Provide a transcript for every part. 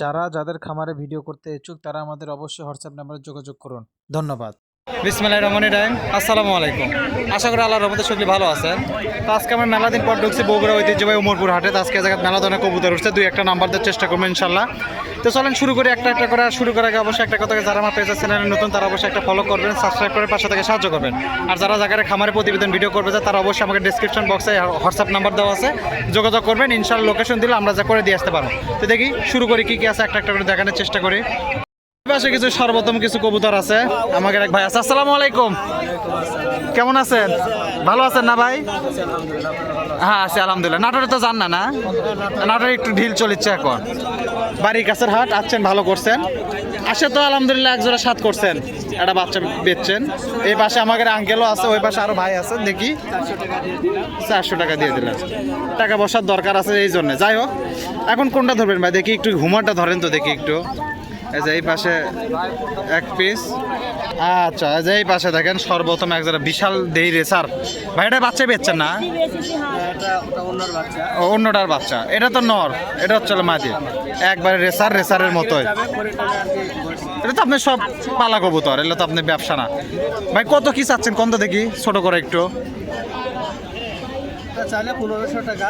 যারা যাদের খামারে ভিডিও করতে ইচ্ছুক, তারা আমাদের অবশ্যই হোয়াটসঅ্যাপ নাম্বারে যোগাযোগ করুন। ধন্যবাদ। বিসমিল্লাহির রহমানির রহিম। আসসালামু আলাইকুম। আশা করি আল্লাহর রহমতে সকলে ভালো আছেন। তো আজকে আমরা মেলা দিন পর ঢুকছি বগুড়া ঐতিহ্যবাহী উমরপুর হাটে। তো আজকে জায়গায় মেলা ধরনের কবুতর উঠছে। দুই একটা নাম্বার দেওয়ার চেষ্টা করব ইনশাল্লাহ। তো চলেন শুরু করে একটা একটা করে। শুরু করার আগে অবশ্যই একটা কথা যারা আমার পেজ চ্যানেলে নতুন, তারা অবশ্যই একটা ফলো করবেন সাবস্ক্রাইব করে পাশে থেকে সাহায্য করবেন। আর যারা জায়গায় খামারে প্রতিবেদন ভিডিও করবে, তারা অবশ্যই আমাকে ডিসক্রিপশন বক্সে হোয়াটসঅ্যাপ নাম্বার দেওয়া আছে। যোগাযোগ করবেন ইনশাল্লাহ লোকেশন দিলে আমরা যা করে দিয়ে আসতে পারব। তো দেখি, শুরু করি, কী কী আছে, একটা একটা করে দেখানোর চেষ্টা করি। পাশে কিছু সর্বোত্তম কিছু কবুতর আছে, আমাকে এক ভাই আছে। আসসালামু আলাইকুম। কেমন আছেন? ভালো আছেন না ভাই? হ্যাঁ আছে, আলহামদুলিল্লাহ। নাটোরে তো যান না না? নাটোরে একটু ঢিল চলিচ্ছে এখন। বাড়ির কাছের হাট, আসছেন, ভালো করছেন। আসে তো আলহামদুলিল্লাহ এক জোড়া সাত করছেন। একটা বাচ্চা বেচছেন। এই পাশে আমাদের আঙ্কেলও আছে, ওই পাশে আরও ভাই আছে দেখি। চারশো টাকা দিয়ে দিলেন। টাকা পয়সার দরকার আছে এই জন্য। যাই হোক, এখন কোনটা ধরবেন ভাই? দেখি একটু ঘুমাটা ধরেন তো, দেখি একটু। এই যে এই পাশে এক পিস আচ্ছা এই যে এই পাশে দেখেন সর্বপ্রথম এক যারা বিশাল দেই রেসার ভাই, এটা বাচ্চা বেচছেন না? অন্যটার বাচ্চা। এটা তো নর। এটা হচ্ছে মাদি একবারে রেসার রেসারের মতোই। এটা তো আপনি সব পালা কবুতর, এগুলো তো আপনি ব্যবসা না। ভাই, কত কি চাচ্ছেন? কত দেখি, ছোট করে একটু। চাইলে পনেরোশো টাকা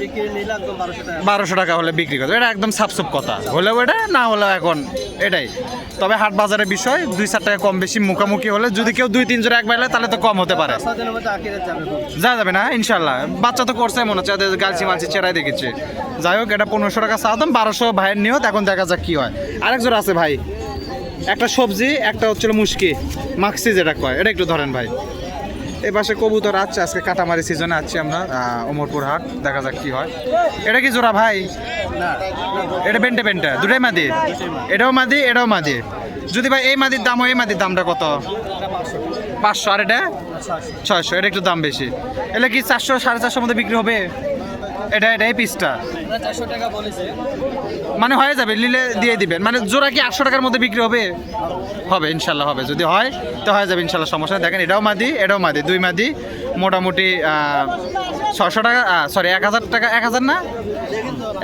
বিক্রি নিলে একদম বারোশো টাকা। বারোশো টাকা হলে বিক্রি করতে এটা একদম সাপসুপ কথা। হলেও এটা না হলেও এখন এটাই। তবে হাট বাজারের বিষয় দুই চার টাকা কম বেশি মুখামুখি হলে যদি কেউ দুই তিন জোড়া একবার নেয়, তাহলে তো কম হতে পারে। যা যাবে না ইনশাল্লাহ বাচ্চা তো করছে মনে হচ্ছে গালছি মালছি চেরাই দেখেছে। যাই হোক এটা পনেরোশো টাকা চাওতাম বারোশো ভাইয়ের নিয়ত। এখন দেখা যাক কি হয়। আরেক জোড়া আছে ভাই। একটা সবজি একটা হচ্ছিল মুশকি। মাক্সি যেটা কয় এটা একটু ধরেন ভাই। এই পাশে কবুতর আছে আজকে কাটামারি সিজনে আছি আমরা ওমরপুর হাট দেখা যাক কি হয়। এটা কি জোড়া ভাই? এটা বেন্টে বেন্টে দুটাই মাদি? এটাও মাদি এটাও মাদি। যদি ভাই এই মাদির দাম এই মাদির দামটা কত? পাঁচশো। আর এটা? ছয়শো। এটা একটু দাম বেশি। এটা কি চারশো সাড়ে চারশোর মধ্যে বিক্রি হবে? এটা এটা এই পিসটা মানে হয়ে যাবে, নিলে দিয়ে দিবেন। মানে জোড়া কি আটশো টাকার মধ্যে বিক্রি হবে? হবে, ইনশাল্লাহ হবে। যদি হয়, তো হয়ে যাবে, ইনশাল্লাহ সমস্যা। দেখেন, এটাও মাদি এটাও মাদি, দুই মাদি। মোটামুটি ছশো টাকা সরি এক হাজার টাকা, এক হাজার না?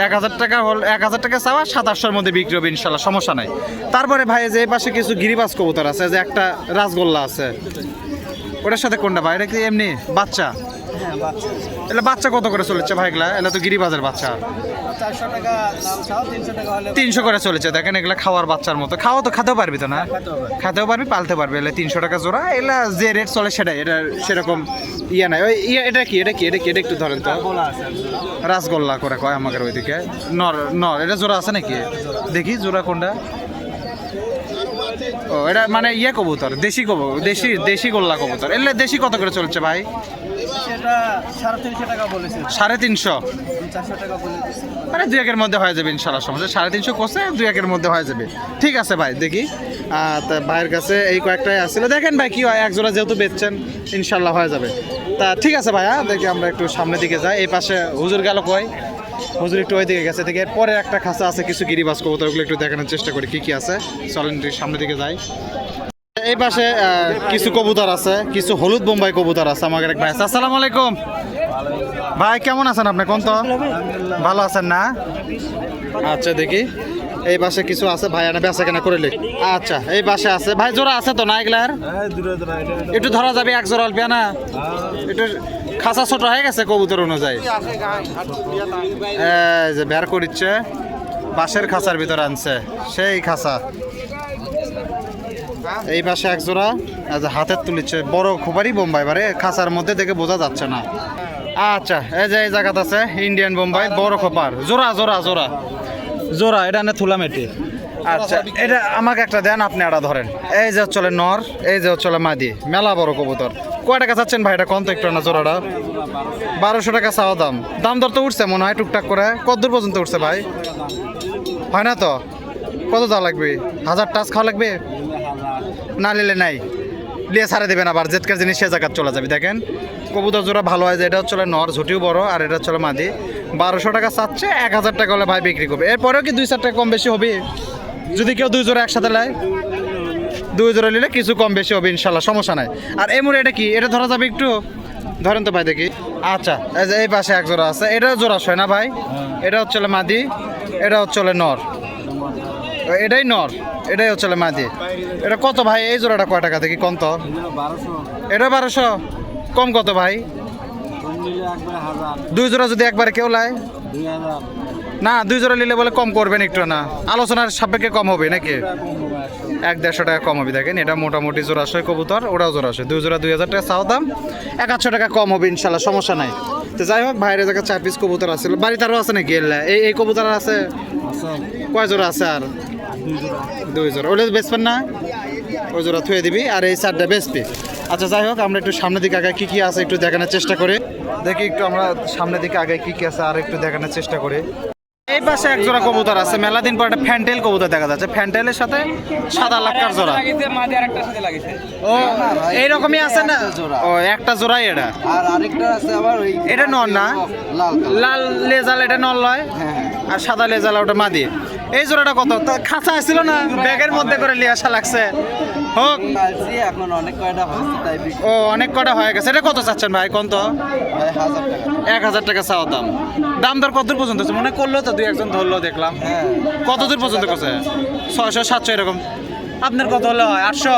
এক হাজার টাকা হল এক হাজার টাকা চাওয়া সাতাশশোর মধ্যে বিক্রি হবে, ইনশাল্লাহ, সমস্যা নাই। তারপরে ভাই যে পাশে কিছু গিরিবাজ কবুতর আছে যে একটা রাসগোল্লা আছে। ওটার সাথে কোনটা ভাই? এটা কি এমনি বাচ্চা? এটা বাচ্চা কত করে চলেছে ভাইগুলা এটা তো গিরিবাজের বাচ্চা। তিনশো করে চলেছে। দেখেন এগুলা খাওয়ার বাচ্চার মতো। খাওয়া তো খেতেও পারবি তো না? হবে খেতেও পারবি। পালতে পারবি এলে তিনশো টাকা জোড়া। এগুলা যে রেট চলে সেটাই। এটা সেরকম ইয়ে নাই। ওই ইয়ে এটা কি? এটা কি? এটা কি? এটা একটু ধরেন তো। রাসগোল্লা করে কয় আমাদের ওইদিকে? নর নর এটা জোড়া আছে নাকি? দেখি জোড়া কোনটা? ও এটা মানে ইয়ে কবুতর দেশি কবু দেশি দেশি গোল্লা কবুতর। এলে দেশি কত করে চলছে ভাই? সেটা সাড়ে তিনশো টাকা বলেছে। সাড়ে তিনশো? চারশো টাকা বলে মানে দুই একের মধ্যে হয়ে যাবে ইনশাল্লাহ সমস্যা সাড়ে তিনশো কোসে দুই একের মধ্যে হয়ে যাবে। ঠিক আছে ভাই দেখি। তা ভাইয়ের কাছে এই কয়েকটাই আসছিল। দেখেন ভাই কি হয় এক জোড়া যেহেতু বেচছেন ইনশাল্লাহ হয়ে যাবে। তা ঠিক আছে ভাইয়া দেখি আমরা একটু সামনের দিকে যাই। এই পাশে হুজুর গেল কই? হুজুর একটু ওই দিকে গেছে। দেখে পরে একটা খাঁচা আছে কিছু গিরিবাস কবুতর ওগুলো একটু দেখানোর চেষ্টা করি কি কি আছে। চলেন সামনের দিকে যাই। এই পাশে কিছু কবুতর আছে, কিছু হলুদ বোম্বাই কবুতর আছে আমাদের এক ভাই আছে আসসালামু আলাইকুম। ভাই, কেমন আছেন আপনি, কোন তো? ভালো আছেন না? আচ্ছা দেখি। এই পাশে কিছু আছে, ভাই আনা বেচা কেনা করে আচ্ছা এই পাশে আছে। ভাই, জোড়া আছে তো না এগুলার? একটু ধরা যাবে, এক জোড়া অল্প, না? একটু খাসা ছোট হয়ে গেছে কবুতর অনুযায়ী। যে বের করিচ্ছে, বাঁশের খাঁচার ভিতরে আনছে, সেই খাঁচা। এই পাশে এক জোড়া হাতের তুলিচ্ছে বড় খুবারই বোম্বাই বারে, খাঁচার মধ্যে দেখে বোঝা যাচ্ছে না। আচ্ছা এই যে এই জায়গাতে আছে ইন্ডিয়ান বোম্বাই বড় খোপার। জোড়া জোড়া জোড়া। জোড়া, এটা নে থুলাম এটি আচ্ছা এটা আমাকে একটা দেন, আপনি একটা ধরেন। এই যে চলে নর, এই যে চলে মাদি। মেলা বড় কবুতর। কয় টাকা চাচ্ছেন ভাই এটা? কত একটু না জোড়াটা। বারোশো টাকা চাওয়া দাম। দাম দর তো উঠছে মনে হয় টুকটাক করে। কত দূর পর্যন্ত উঠছে ভাই? হয় না তো? কত দেওয়া লাগবে? হাজার টাচ খাওয়া লাগবে? না নিলে নাই। দিয়ে ছাড়ে দেবেন আবার জেটকার জিনিস সে জায়গায় চলে যাবে। দেখেন কবুতর জোড়া ভালো হয় যে এটা হচ্ছে নর ঝুটিও বড় আর এটা হচ্ছে মাদি। বারোশো টাকা চাচ্ছে এক হাজার টাকা হলে ভাই বিক্রি করবে। এরপরেও কি দুই চার টাকা কম বেশি হবে? যদি কেউ দুই জোড়া একসাথে নেয় দুই জোড়া নিলে কিছু কম বেশি হবে ইনশাল্লাহ সমস্যা নাই। আর এই মুড়ে এটা কি? এটা ধরা যাবে একটু? ধরেন তো ভাই দেখি। আচ্ছা এই পাশে এক জোড়া আছে এটা জোড়া শয় না ভাই? এটা হচ্ছে মাদি এটা হচ্ছে নর। এটাই নর এটাই হচ্ছে মাদি। এটা কত ভাই? এই জোড়াটা কয় টাকা থেকে কম তো? এটা বারোশো। কম কত ভাই? দুই জোড়া যদি একবারে কেউ লায়? না দুই জোড়া নিলে বলে কম করবেন একটু না। আলোচনার সাপেক্ষে কম হবে নাকি? এক দেড়শো টাকা কম হবে দেখেন এটা মোটামুটি জোড়াশয় কবুতর ওটাও জোড়াশয় দুই জোড়া দুই হাজার টাকা চাও দাম এক আটশো টাকা কম হবে ইনশাল্লাহ সমস্যা নাই। তো যাই হোক বাইরে জায়গায় চার পিস কবুতর আছে। বাড়িতে আরও আছে নাকি? এই এই কবুতর আছে। কয় জোড়া আছে আর? দুই জোড়া। ওটা বেচবেন না? ওই জোড়া থুয়ে দিবি আর এই চারটা বেচবি। আচ্ছা যাই হোক আমরা একটু সামনের দিকে আগে কি কি আছে একটু দেখানোর চেষ্টা করি। দেখি একটু আমরা সামনের দিকে আগে কি কি আছে আর একটু দেখানোর চেষ্টা করি। এই পাশে এক জোড়া কবুতর আছে মেলা দিন পর একটা ফ্যান্টেল কবুতর দেখা যাচ্ছে। ফ্যান্টেলের সাথে সাদা লাক্কার জোড়া। ও এইরকমই আছে না? ও একটা জোড়াই এটা। আর আরেকটা আছে আবার ওই এটা নর না? লাল লেজাল এটা নল লয়? হ্যাঁ। আর সাদা লেজাল ওটা মাদি। এই জোড়াটা কত? খাঁচা আসছিল না? ব্যাগের মধ্যে করে নিয়ে আসা লাগছে। হোক। এখন অনেক কয়টা ও অনেক কটা হয়ে গেছে। এটা কত চাচ্ছেন ভাই? কোন তো? হাজার টাকা। এক হাজার টাকা চাওয়া দাম। দাম দর কত দূর পর্যন্ত আছে? মনে করল তো দুই একজন ধরলো দেখলাম। হ্যাঁ। কত দূর পর্যন্ত করছে? ছয়শো সাতশো এরকম। আপনার কত হলে হয়? আটশো?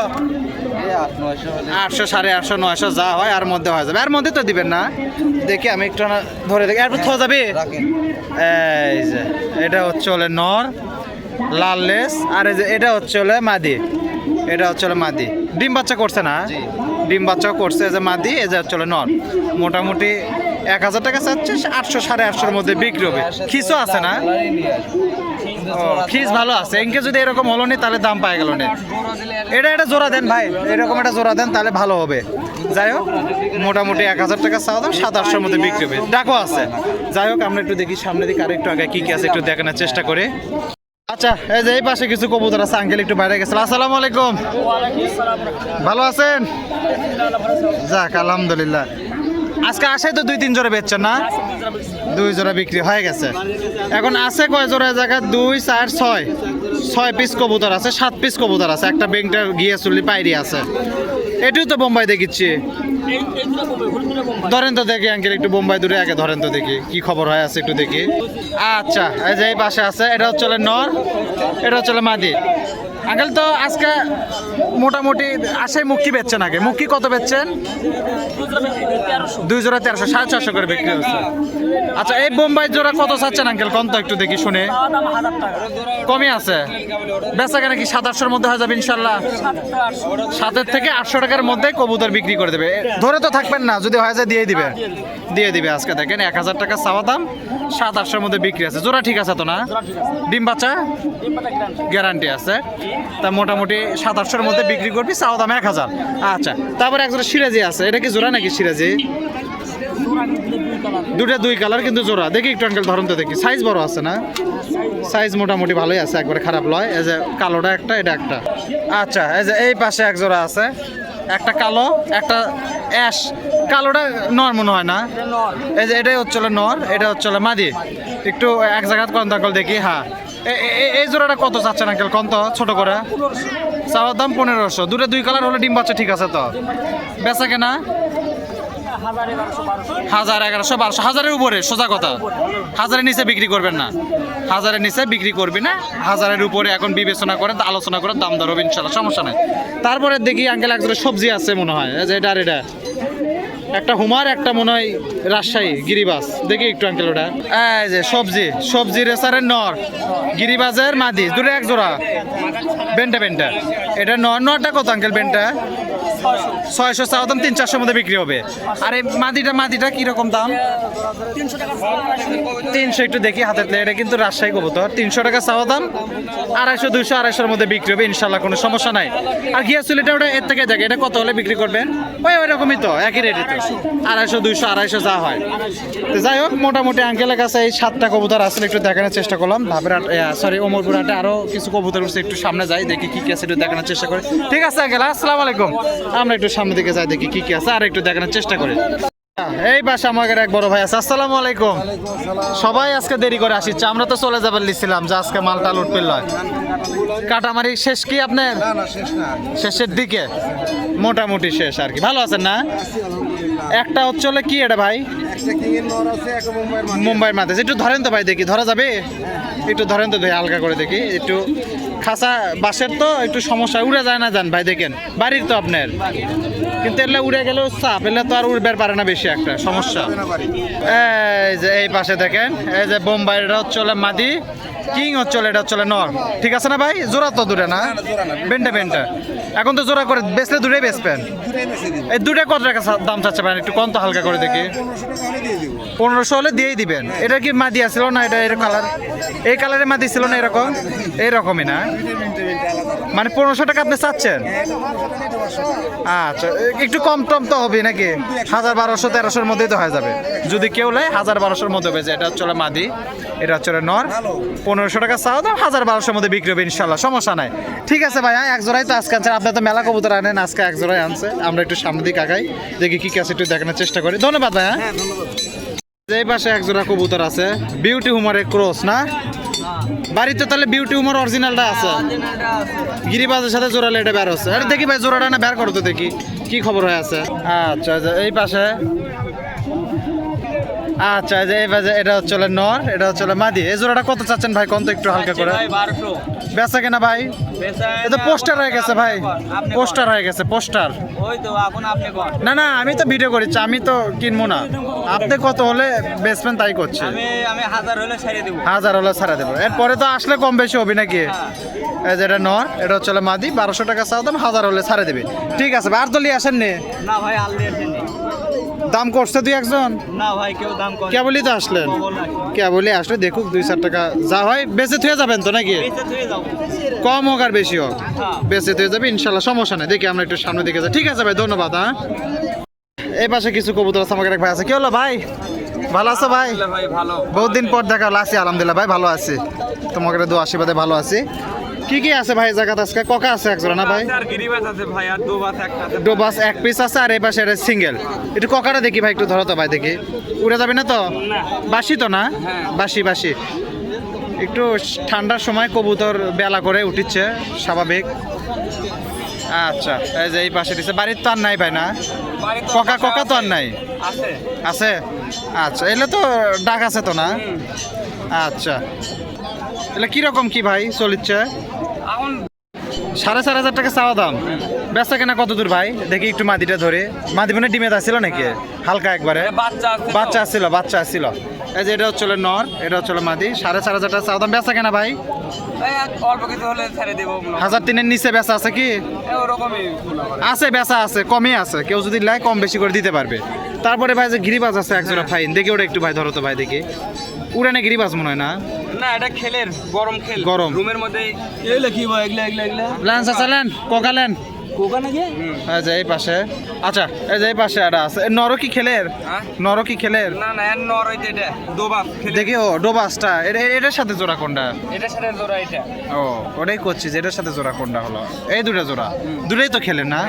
আটশো সাড়ে আটশো নয়শো যা হয় আর মধ্যে হয়ে যাবে। আর মধ্যে তো দিবেন না। দেখি আমি একটু ধরে দেখি। এরপর থোয়া যাবে? এই যে এটা হচ্ছে হলে নর লাল লেস আর এই যে এটা হচ্ছে হলে মাদি। এটা হচ্ছে হলে মাদি। ডিম বাচ্চা করছে না? ডিম বাচ্চাও করছে এই যে মাদি এই যে হচ্ছে হলে নর। মোটামুটি এক হাজার টাকা চাচ্ছে আটশো সাড়ে আটশোর মধ্যে বিক্রি হবে। খিসও আছে না? খিস ভালো আছে। এনকে যদি এরকম হলো নি, তাহলে দাম পাই গেল এটা এটা জোড়া দেন ভাই, এরকম একটা জোড়া দেন, তাহলে ভালো হবে। যাই হোক, মোটামুটি এক হাজার টাকা চাওয়া দাম, সাত, আটশোর মধ্যে বিক্রি হবে। ডাকও আছে। যাই হোক, আমরা একটু দেখি সামনে দিকে আরেকটু আগে কি কি আছে, একটু দেখানোর চেষ্টা করি। আচ্ছা এই যে এই পাশে কিছু কবুতর আছে আঙ্কেল একটু বাইরে গেছিল আসসালামু আলাইকুম। ভালো আছেন? যাক, আলহামদুলিল্লাহ। আজকে আসে তো দুই, তিন জোড়া বেচছেন না? দুই জোড়া বিক্রি হয়ে গেছে। এখন আছে কয় জোড়া জায়গা দুই, চার, ছয়। ছয় পিস কবুতর আছে, সাত পিস কবুতর আছে। একটা বেংটার গিয়ে চুলি পাইরি আছে। এটিও তো বোম্বাই দেখিচ্ছি। ধরেন তো দেখি আঙ্কেল একটু বোম্বাই দূরে আগে ধরেন তো দেখি। কি খবর হয় আছে একটু দেখি। আচ্ছা এই যে এই পাশে আছে, এটা হচ্ছে নর, এটা হচ্ছে মাদি। আঙ্কেল, তো আজকে মোটামুটি আশাই মুক্তি বেচছেন আগে? মুক্তি কত বেচছেন? দুই জোড়া তেরোশো, সাড়ে চারশো করে বিক্রি হচ্ছে। আচ্ছা এই বোম্বাই জোড়া কত চাচ্ছেন আঙ্কেল? কম তো একটু দেখি শুনে। কমই আছে। বেচা কেন কি সাত আটশোর মধ্যে হয়ে যাবে ইনশাল্লাহ? সাতের থেকে আটশো টাকার মধ্যে কবুতর বিক্রি করে দেবে। ধরে তো থাকবেন না, যদি হয় যায় দিয়ে দিবে। দিয়ে দিবে আজকে, দেখেন, এক হাজার টাকা চাওয়া দাম, সাত আটশোর মধ্যে বিক্রি আছে। জোড়া ঠিক আছে তো না? ডিম বাচ্চা? গ্যারান্টি আছে। তা মোটামুটি সাত আটশোর মধ্যে বিক্রি করবি চাও দাম এক হাজার। আচ্ছা তারপরে একজোড়া সিরাজি আছে এটা কি জোড়া নাকি সিরাজি? দুটা দুই কালার কিন্তু জোড়া। দেখি একটু আঙ্কেল ধরন তো দেখি। সাইজ বড় আছে না? সাইজ মোটামুটি ভালোই আছে একবারে খারাপ লয়। এই যে কালোটা একটা এটা একটা। আচ্ছা এই যে এই পাশে এক জোড়া আছে। একটা কালো একটা অ্যাশ কালোটা নর মনে হয় না? এই যে এটাই হচ্ছে নর এটা হচ্ছে মাদি। একটু এক জায়গায় কন্ত আঙ্কেল দেখি হ্যাঁ। এই জোড়াটা কত চাচ্ছেন আঙ্কেল? কন্ত ছোট করে? চাওয়ার দাম পনেরোশো। দুটো দুই কালার হলে ডিম বাচ্চা ঠিক আছে তো? বেচা কেনা? হাজার এগারোশো, বারোশো। হাজারের উপরে, সোজা কথা। হাজারের নিচে বিক্রি করবেন না। হাজারের নিচে বিক্রি করবি না। হাজারের উপরে এখন বিবেচনা করে, আলোচনা করে দাম দর হবে ইনশাল্লাহ, সমস্যা নেই। তারপরে দেখি আঙ্কেল একজনের সবজি আছে মনে হয়। যে এটা আর এটা। একটা হুমার, একটা মনে হয় রাজশাহী গিরিবাস দেখি একটু আঙ্কেল ওটা। এই যে, সবজি সবজি রেসারের নর। গিরিবাজের মাদি, দুটো এক জোড়া। বেন্টা বেন্টা। এটা নর, নরটা কত আঙ্কেল বেন্টা? ছয়শো চাওয়া দাম, তিন চারশোর মধ্যে বিক্রি হবে। আর এই মাদিটা মাদিটা কীরকম দাম? তিনশো একটু দেখি হাতে এটা কিন্তু রাজশাহী কবুতর। তিনশো টাকা চাওয়া দাম, আড়াইশো, দুইশো, আড়াইশোর মধ্যে বিক্রি হবে ইনশাল্লাহ কোনো সমস্যা নাই। আর গিয়া চুলিটা ওটা এর থেকে দেখে, এটা কত হলে বিক্রি করবেন? ওই ওই রকমই তো, একই রেটে তো। আড়াইশো দুইশো আড়াইশো যা হয়। তো যাই হোক মোটামুটি আঙ্কেলের কাছে এই সাতটা কবুতর আসলে একটু দেখানোর চেষ্টা করলাম। ভাবেরাট সরি ওমরপুর হাটে আরও কিছু কবুতর উঠছে একটু সামনে যাই দেখি কি কি আছে একটু দেখানোর চেষ্টা করি। ঠিক আছে আঙ্কেল আসসালামু আলাইকুম। আমরা একটু সামনের দিকে যাই দেখি কি কি আছে আর একটু দেখানোর চেষ্টা করি। এই বাসা আমাদের এক বড় ভাই আছে আসসালামু আলাইকুম। সবাই আজকে দেরি করে আসিচ্ছে আমরা তো চলে যাবার লিছিলাম যে আজকে মালটা লুট পেল কাটামারি শেষ কি আপনার? শেষের দিকে? মোটামুটি শেষ আর কি। ভালো আছেন না? একটা হচ্ছে হলে কি এটা ভাই? মুম্বাইয়ের মাঝে একটু ধরেন তো ভাই দেখি ধরা যাবে? একটু ধরেন তো ভাই হালকা করে দেখি। একটু খাসা বাসের তো একটু সমস্যা উড়ে যায় না যান ভাই দেখেন। বাড়ির তো আপনার। কিন্তু এলে উড়ে গেলেও চাপ এলে তো আর উড়বার পারে না বেশি একটা সমস্যা। এই যে এই পাশে দেখেন এই যে বোম্বাই এটা হচ্ছে হলো মাদি। কিং হলো এটা হলো নর। ঠিক আছে না ভাই? জোড়া তো দূরে না? বেন্টা বেন্টা। এখন তো জোড়া করে বেচলে দূরেই বেচবেন? এই দুটো কত টাকা দাম চাচ্ছে ভাই? একটু কম তো হালকা করে দেখি। পনেরোশো হলে দিয়েই দিবেন। এটা কি মাদি ছিল না? এটা এর কালার এই কালারের মাদি ছিল না এরকম? এইরকমই না? মানে পনেরোশো টাকা আপনি চাচ্ছেন? আচ্ছা একটু কম টম তো হবে নাকি? হাজার বারোশো তেরোশোর মধ্যেই তো হয়ে যাবে। যদি কেউ নেয় হাজার বারোশোর মধ্যে হবে যে এটা হচ্ছে মাদি এটা হচ্ছে নর। পনেরোশো টাকা চাও দাম হাজার বারোশোর মধ্যে বিক্রি হবে ইনশাল্লাহ। সমস্যা নাই। ঠিক আছে ভাই এক জোড়াই তো আজকে আনছেন আপনার তো মেলা কবুতর আনেন আজকে এক জোড়াই আনছে। আমরা একটু সামনের দিকে আগাই দেখি কি আছে একটু দেখানোর চেষ্টা করি। ধন্যবাদ ভাই হ্যাঁ। এই পাশে এক জোড়া কবুতর আছে বিউটি হুমারের ক্রস না? বাড়িতে তাহলে বিউটি হুমার অরিজিনালটা আছে? গিরিবাজের সাথে জোড়ালে এটা বের হচ্ছে। আরে দেখি ভাই জোড়াটা না বের করো তো দেখি কি খবর হয়ে আছে? আচ্ছা আচ্ছা, এই পাশে আচ্ছা এই যে এটা হচ্ছে নর এটা হচ্ছে মাদি। এই জোড়াটা কত চাচ্ছেন ভাই? কত একটু হালকা করে। বেচা কেনা ভাই? এটা পোস্টার হয়ে গেছে ভাই। পোস্টার হয়ে গেছে পোস্টার। ওই তো এখন আপনি কর না না আমি তো ভিডিও করেছি আমি তো কিনবো না। আপনি কত হলে বেচবেন তাই করছে। আমি আমি হাজার হলে ছেড়ে দেবো। হাজার হলে ছাড়া দেবো। এরপরে তো আসলে কম বেশি হবে নাকি? এই যে এটা নর এটা হচ্ছে হলো মাদি বারোশো টাকা চাও দাম হাজার হলে ছাড়ে দেবে। ঠিক আছে ভাই আর তো আসেন নি না ভাই আসেনি দাম করছে দুই একজন? না ভাই কেউ দাম করে কে বলি তো আসলেন। কে বলি আসলে দেখুক দুই চার টাকা যা হয় বেঁচে থুয়ে যাবেন তো নাকি? কম হোক আর বেশি হোক। হ্যাঁ। বেঁচে থুয়ে যাবে ইনশাল্লাহ সমস্যা নেই। দেখি আমরা একটু সামনে দিকে যাই। ঠিক আছে ভাই ধন্যবাদ হ্যাঁ? এই পাশে কিছু কবুতর আছে আমাকে এক ভাই আছে। কি হলো ভাই? ভালো আছো ভাই? বহুত দিন পর দেখা হলো, আছি আলহামদুলিল্লাহ ভাই ভালো আছি। তোমাকে দু আশীর্বাদে ভালো আছি। কি কি আছে ভাই জায়গা আজকে? ককা আছে একজোড়া না ভাই? আর গিরিবাস আছে ভাই আর দু একটা আছে ডোবাস এক পিস আছে আর এই পাশে সিঙ্গেল একটু ককাটা দেখি ভাই একটু ধরো তো ভাই দেখি। উড়ে যাবে না তো? বাসি তো না? বাসি বাসি একটু ঠান্ডার সময় কবুতর বেলা করে উঠিচ্ছে স্বাভাবিক। আচ্ছা এই যে এই পাশে দিচ্ছে বাড়ির তো আর নাই ভাই না? ককা ককা তো আর নাই? আছে। আচ্ছা এলে তো ডাক আছে তো না? আচ্ছা। এলে কীরকম কি ভাই চলিচ্ছে? এখন সাড়ে চার হাজার টাকা চাওয়া দাম। বেচা কেনা কত দূর ভাই? দেখি একটু মাদিটা ধরে। মাদি মানে ডিমেদ আসছিল নাকি? হালকা একবারে। বাচ্চা আসছিল বাচ্চা আসছিল এই যে এটা হচ্ছে নর এটা হচ্ছে মাদি। সাড়ে চার হাজার টাকা চাওয়া দাম। বেচা কেনা ভাই? অল্প কিছু হলে ছেড়ে দেবো হাজার তিনের নিচে বেচা আছে কি। আছে বেচা আছে কমই আছে। কেউ যদি লাই কম বেশি করে দিতে পারবে। তারপরে ভাই যে গিরিবাজ আছে একজোড়া ফাইন। দেখি ওটা একটু ভাই ধরো তো ভাই দেখি। উড়ানে গিরিবাজ মনে হয় না? না এটা খেলের গরম খেল। গরম। রুমের মধ্যে এগুলা কি ভাই এগুলা এগুলা এগুলা? ল্যান্স আছে ল্যান কোকা ল্যান কোকা নাকি? এই যে এই পাশে। আচ্ছা এই যে এই পাশে একটা আছে। নর কি খেলের? হ্যাঁ? নর কি খেলের? না না এর নর হইতে এটা দোবাস খেলে। দেখি ও ডোবাসটা। এটা এটার সাথে জোড়া কোনটা? এটার সাথে জোড়া এটা। ও ওটাই করছি যে এটার সাথে জোড়া কোনটা হলো? এই দুটো জোড়া। দুটোই তো খেলে না?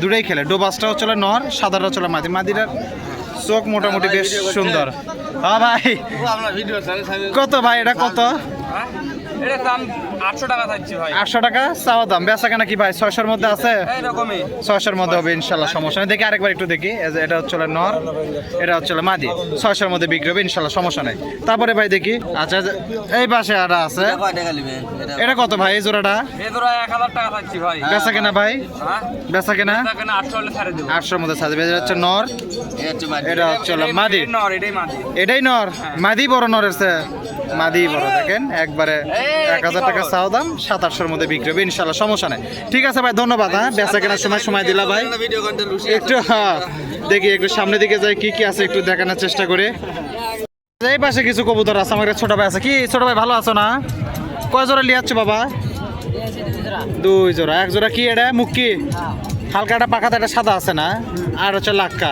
দুটোই খেলে ডোবাসটা হচ্ছে হলো নর সাদাটা হচ্ছে হলো মাদি মাদিটার চোখ মোটামুটি বেশ সুন্দর। হ্যাঁ ভাই কত ভাই এটা কত? এটা দাম আটশো টাকা চাচ্ছি ভাই। আটশো টাকা চাওয়া দাম। বেচা কেনা কি ভাই? মধ্যে আছে? মধ্যে হবে সমস্যা নেই। দেখি আরেকবার একটু দেখি। এটা হচ্ছে নর এটা হচ্ছে মাদি। মধ্যে বিক্রি হবে ইনশাল্লাহ সমস্যা নেই। তারপরে ভাই দেখি আচ্ছা এই পাশে একটা আছে। এটা কত ভাই এই জোড়াটা? এই টাকা ভাই। বেচা কেনা ভাই? হ্যাঁ? বেচা কেনা? ছেড়ে আটশোর মধ্যে এটা হচ্ছে নর। এটা হচ্ছে মাদি। এটাই নর এটাই মাদি। এটাই নর? মাদি বড় নর এসে মাদি বড় দেখেন একবারে এক হাজার টাকা চাও দাম সাত আটশোর মধ্যে বিক্রি হবে ইনশাল্লাহ সমস্যা নেই। ঠিক আছে ভাই ধন্যবাদ হ্যাঁ বেচা কেনার সময় সময় দিলা ভাই। একটু হ্যাঁ, দেখি একটু সামনের দিকে যাই কি কি আছে একটু দেখানোর চেষ্টা করি। এই পাশে কিছু কবুতর আছে আমার ছোট ভাই আছে। কি ছোট ভাই ভালো আছো না? কয় জোড়া লিয়াচ্ছ বাবা? দুই জোড়া এক জোড়া কি এটা? মুখ কি? হালকা একটা পাখাতে একটা সাদা আছে না? আর হচ্ছে লাক্কা।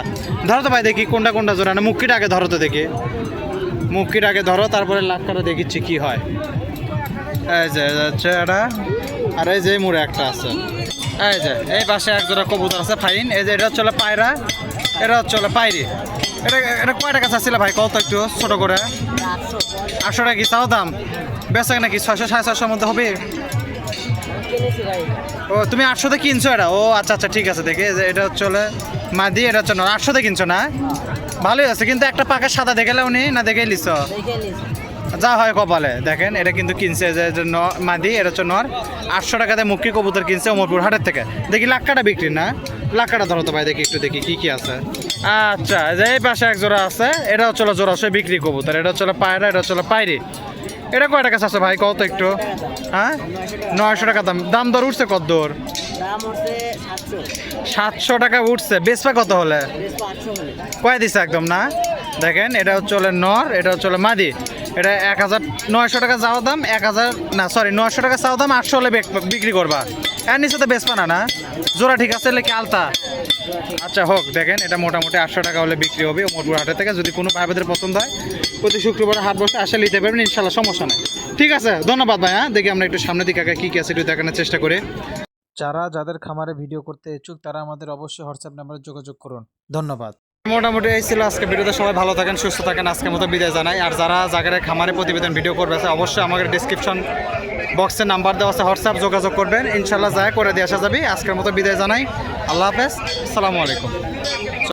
ধরো তো ভাই দেখি কোনটা কোনটা জোড়া? না মুক্তিটা আগে ধরো তো দেখি। মুক্তিটা আগে ধরো, তারপরে লাক্কাটা দেখিচ্ছি কি হয়। এই যে হচ্ছে এটা। আর এই যে মুড়ে একটা আছে। এই যে, এই পাশে এক জোড়া কবুতর আছে, ফাইন। এই যে, এটা হচ্ছে পায়রা। এটা হচ্ছে পায়রি। এটা এটা কয় টাকা চাচ্ছিল ভাই? কত একটু, ছোট করে? আটশো টাকা কি? চাও দাম? বেচা নাকি ছয়শো, সাড়ে ছয়শোর মধ্যে হবে? ও, তুমি আটশোতে কিনছো এটা? ও আচ্ছা আচ্ছা ঠিক আছে, দেখে। এটা হচ্ছে মাদি, এটা হচ্ছে আটশোতে কিনছো না? ভালোই আছে কিন্তু একটা পাকা সাদা দেখে উনি না দেখে লিছ যা হয় কপালে। দেখেন এটা কিন্তু কিনছে যে মাদি এটা হচ্ছে নর। আটশো টাকাতে মুক্তি কবুতর কিনছে ওমরপুর হাটের থেকে। দেখি লাক্কাটা বিক্রি না? লাক্কাটা ধরো তো ভাই দেখি একটু দেখি কি কি আছে। আচ্ছা যে এই পাশে এক জোড়া আছে এটা হচ্ছে জোড়া সে বিক্রি কবুতর। এটা হচ্ছে পায়রা এটা হচ্ছে পায়রি। এটা কয় টাকা আছে ভাই কত একটু? হ্যাঁ? নয়শো টাকা দাম। দাম দর উঠছে কত হচ্ছে সাতশো। টাকা উঠছে। বেচপা কত হলে? কয় দিছে একদম না? দেখেন এটা হচ্ছে হলো নর এটা হচ্ছে হলো মাদি। এটা এক হাজার নয়শো টাকা যাওয়া দাম এক হাজার না সরি নয়শো টাকা চাওয়া দাম আটশো হলে বিক্রি করবা। এর নিচে তো বেচবা না না? জোড়া ঠিক আছে নাকি আলতা? আচ্ছা হোক দেখেন এটা মোটামুটি আটশো টাকা হলে বিক্রি হবে মোটপুর হাটের থেকে। যদি কোনো ভাইবাদের পছন্দ হয় প্রতি শুক্রবার হাট বসে আসে নিতে পারবেন ইনশাল্লাহ সমস্যা নেই। ঠিক আছে ধন্যবাদ ভাই হ্যাঁ? দেখি আমরা একটু সামনের দিকে আগে কী কী আছে একটু দেখানোর চেষ্টা করি। যারা যাদের খামারে ভিডিও করতে ইচ্ছুক, তারা আমাদের অবশ্যই হোয়াটসঅ্যাপ নাম্বারে যোগাযোগ করুন। ধন্যবাদ। মোটামুটি এই ছিল আজকে ভিডিওতে। সবাই ভালো থাকেন, সুস্থ থাকেন। আজকের মতো বিদায় জানাই। আর যারা জায়গায় খামারে প্রতিবেদন, ভিডিও করবে অবশ্যই আমাদের ডিসক্রিপশন বক্সের নাম্বার দেওয়া আছে, হোয়াটসঅ্যাপ যোগাযোগ করবেন। ইনশাল্লাহ যা করে দিয়ে আসা যাবে। আজকের মতো বিদায় জানাই। আল্লাহ হাফেজ। আসসালামু আলাইকুম।